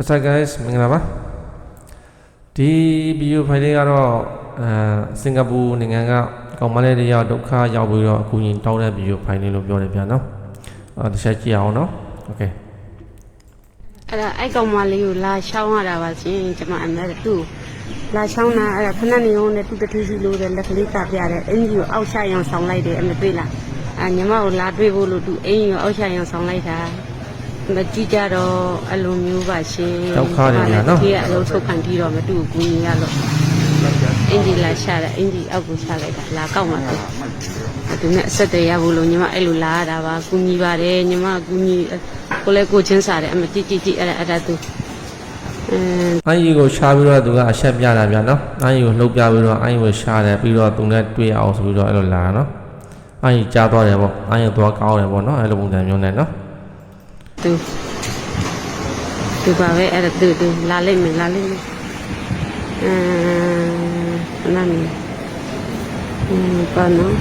What's up guys မင်္ဂလာပါဒီ video file လေးကတော့အဲစင်ကာပူနိုင်ငံကကောင်မလေးတွေရောက်ဒုက္ခရောက်ပြီးတော့အခုရင်တောင်းတဲ့ video file လေးလို့ပြောတယ်ဗျာနော်အဲတစ်ချက်ကြည့်အောင်နော် okay အဲ့ဒါအဲ့ကောင်မလေးကိုလာရှောင်းရတာပါရှင်ကျွန်မအမေသူ့လာရှောင်းတာအဲ့ဒါဖဏနေုံနဲ့သူ့တတိကြီးလို့လည်းလက်ကလေးကပြတယ်အင်ကြီးကိုအောက်ချရအောင်ဆောင်လိုက်တယ်အမေတွေ့လားအညီမကိုလာတွေ့ဖို့လို့သူအင်ကြီးကိုအောက်ချရအောင်ဆောင်လိုက်တာ မကြည့်ကြတော့အလိုမျိုးပါရှင်ဒုက္ခတွေညာနော်ဒီကအလုံးထုတ်ခံပြီးတော့မတူဘူးကူညီရလို့အင်ကြီးလာရှာတယ်အင်ကြီးအောက်ကိုချလိုက်တာလာကောက်မှာသူသူနဲ့အဆက်တရရဖို့လို့ညီမအဲ့လိုလာရတာပါကူညီပါတယ်ညီမကူညီကိုလည်းကိုချင်းစားတယ်အမကြည့်ကြည့်ကြည့်အဲ့ဒါအဲ့ဒါသူအင်းအိုင်းကြီးကိုရှားပြီးတော့သူကအဆက်ပြတာဗျာနော်အိုင်းကြီးကိုလှုပ်ပြပြီးတော့အိုင်းကြီးကိုရှားတယ်ပြီးတော့သူနဲ့တွေ့အောင်ဆိုပြီးတော့အဲ့လိုလာတာနော်အိုင်းကြီးကြားသွားတယ်ပေါ့အိုင်းကြီးသွားကောင်းတယ်ပေါ့နော်အဲ့လိုပုံစံမျိုးနဲ့နော် သူသူပါပဲအဲ့ဒါသူသူလာလိမ့်မယ်လာလိမ့်မယ်အင်းနာမည်အင်းပါနော်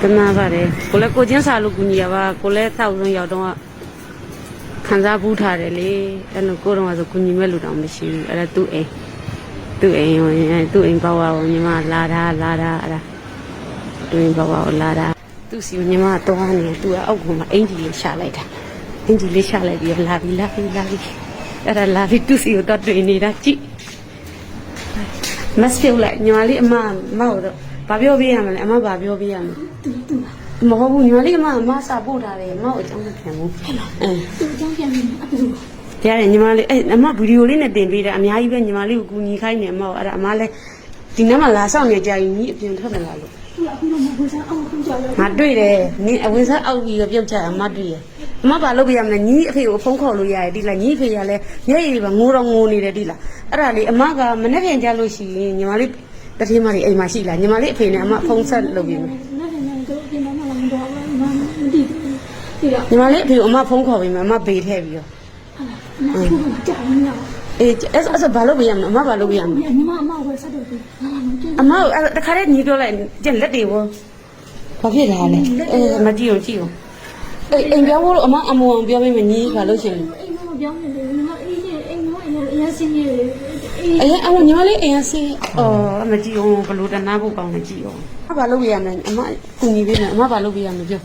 တနာပါတယ်ကိုလည်းကိုချင်းစာလို့ကူညီရပါကိုလည်းသောက်ဆုံးရောက်တော့ခံစားဘူးထားတယ်လေအဲ့လိုကိုတော့ဆိုကူညီမဲ့လူတောင်မရှိဘူးအဲ့ဒါသူ့အိမ်သူ့အိမ်ဟိုသူ့အိမ်ပေါ့ဝါကိုညီမလာတာလာတာအဲ့ဒါသူ့အိမ်ပေါ့ဝါကိုလာတာ သူ့စီကိုညီမတော့နေသူကအောက်ကမှအင်ကြီးလေးရှာလိုက်တာအင်ကြီးလေးရှာလိုက်ပြီးတော့လာပြီလာပြီလာပြီအဲ့ဒါလာပြီသူ့စီကိုတော့တွေ့နေတာကြည့်မစပြုတ်လိုက်ညီမလေးအမမဟုတ်တော့ဘာပြောပြရမလဲအမဘာပြောပြရမလဲမဟုတ်ဘူးညီမလေးအမအမစာပို့ထားတယ်အမကိုအကြောင်းမပြန်ဘူးအင်းသူ့အကြောင်းပြန်ပြီးအတူတရားတယ်ညီမလေးအဲ့အမဗီဒီယိုလေးနဲ့တင်ပေးတာအများကြီးပဲညီမလေးကိုကူညီခိုင်းနေအမကိုအဲ့ဒါအမလည်းဒီနေ့မှလာဆောင်နေကြရင်ညီအပြင်ထွက်မလာလို့သူ့အခုတော့ မဟုတ်စားအောင်ပြန်ကြရငါတွေ့တယ်နင်းအဝင်စားအောက်ပြီးတော့ပြုတ်ချအမတွေ့တယ်အမဘာလုပ်ပြရမလဲညီအဖေကိုဖုန်းခေါ်လို့ရတယ်ဒီလားညီအဖေကလည်းမျက်ရည်ပါငိုတော့ငိုနေတယ်ဒီလားအဲ့ဒါလေးအမကမနေ့ပြန်ကြလို့ရှိရင်ညီမလေးတတိမလေးအိမ်မှာရှိလားညီမလေးအဖေနဲ့အမဖုန်းဆက်လုပ်ပြီးမယ်နော်နော်နော်တို့ပြန်တော့မလာတော့ဘူးမမသိဘူးဒီတော့ညီမလေးအဖေကိုအမဖုန်းခေါ်ပြီးမယ်အမဘေးထည့်ပြီးတော့ဟာမသူ့ကိုကြောက်နေတော့အေးအဲ့ဆိုအဲ့ဆိုဘာလုပ်ပြရမလဲအမဘာလုပ်ပြရမလဲညီမအမဝယ် ဆက်တော့ဘူးငါမကြည့်အမအဲ့တခါတည်းညီပြောလိုက်ကျက်လက်တွေဘောဘာဖြစ်လာလဲအေးမကြည့်အောင်ကြည့်အောင်အေးအိမ်ပြောဖို့လို့အမအမောင်ပြောမိမယ်ညီဘာလို့ရှင်လဲအိမ်မပြောင်းနေတယ်ညီမအေးရဲ့အိမ်မအရင်အရင်စင်းရဲ့အေးအေးအမေညီမလေးအိမ်ရစေးအော်မကြည့်အောင်ဘလို့တနာဖို့ကောင်းနေကြည့်အောင်အမဘာလုပ်ပြရမလဲအမကူညီပေးမယ်အမဘာလုပ်ပြရမလဲပြော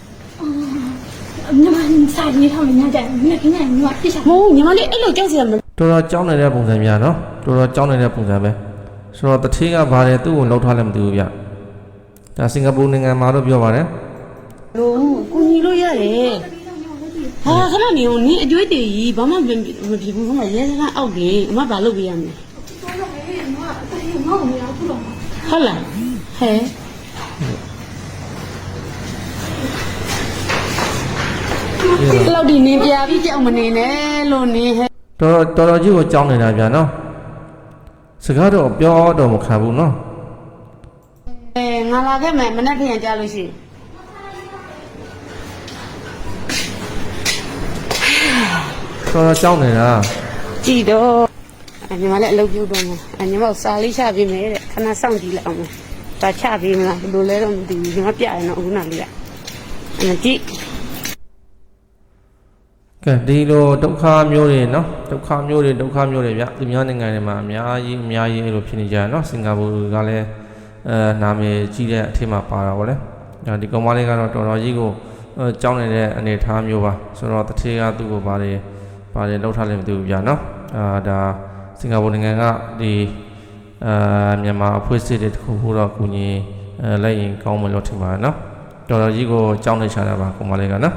ညီမစာရေးထောင်းနေကြတယ်ညီမခင်းနေညီမပြစ်ချာမဟုတ်ညီမလေးအဲ့လိုကြောက်စရာမတော်တော်ကြောင်းနေတဲ့ပုံစံများနော်တော်တော်ကြောင်းနေတဲ့ပုံစံပဲ ဆိုတော့တထေးကဘာလဲသူ့ကိုလှုပ်ထားလည်းမသိဘူးဗျဒါစင်ကာပူနိုင်ငံမှာတော့ပြောပါတယ်လို့ကူညီလို့ရတယ်ဟာခဏနေအောင်နင်းအကျွေးတည်ကြီးဘာမှမဖြစ်ဘူးဟိုမှာရဲစခန်းအောက်တယ်အမဘာလုပ်ပြရမလဲတော်တော့ဟဲ့ညီမအေးငေါ့နေရခုတော့ဟုတ်လားဟဲ့လောက်ဒီနေပြပြီးကြောက်မနေနဲ့လို့နေဟဲ့တော်တော်တော်တော်ကြီးကိုကြောင်းနေတာဗျနော် စကားတော့ပြောတော့မခံဘူးနော်အဲငါလာခဲ့မယ်မနေ့ပြန်ကြလို့ရှိရင်တော်တော်ကြောင်းနေတာကြည်တော့အညီမလည်းအလုပ်ပြုတ်တော့မယ်အညီမကိုစာလေးချပေးမယ်တဲ့ခဏစောင့်ကြည့်လိုက်အောင်ဒါချပေးမလားဘယ်လိုလဲတော့မသိဘူးညီမပြရင်တော့အခုနလေးကအမကြည့် ကဲဒီလိုဒုက္ခမျိုးတွေနော်ဒုက္ခမျိုးတွေဒုက္ခမျိုးတွေဗျသူများနိုင်ငံတွေမှာအများကြီးအများကြီးအဲ့လိုဖြစ်နေကြရနော်စင်ကာပူကလည်းအဲနာမည်ကြီးတဲ့အထက်မှာပါတာဗောလေဒါဒီကောင်မလေးကတော့တော်တော်ကြီးကိုအဲကြောင်းနေတဲ့အနေအထားမျိုးပါဆိုတော့တထေးကသူ့ကိုပါတယ်ပါတယ်လှုပ်ထားလည်းမသိဘူးဗျနော်အာဒါစင်ကာပူနိုင်ငံကဒီအာမြန်မာအဖွဲ့အစည်းတွေတခုခုတော့ကူညီအဲလိုက်ရင်ကောင်းမလို့ထင်ပါတယ်နော်တော်တော်ကြီးကိုကြောင်းနေချတာပါကောင်မလေးကနော်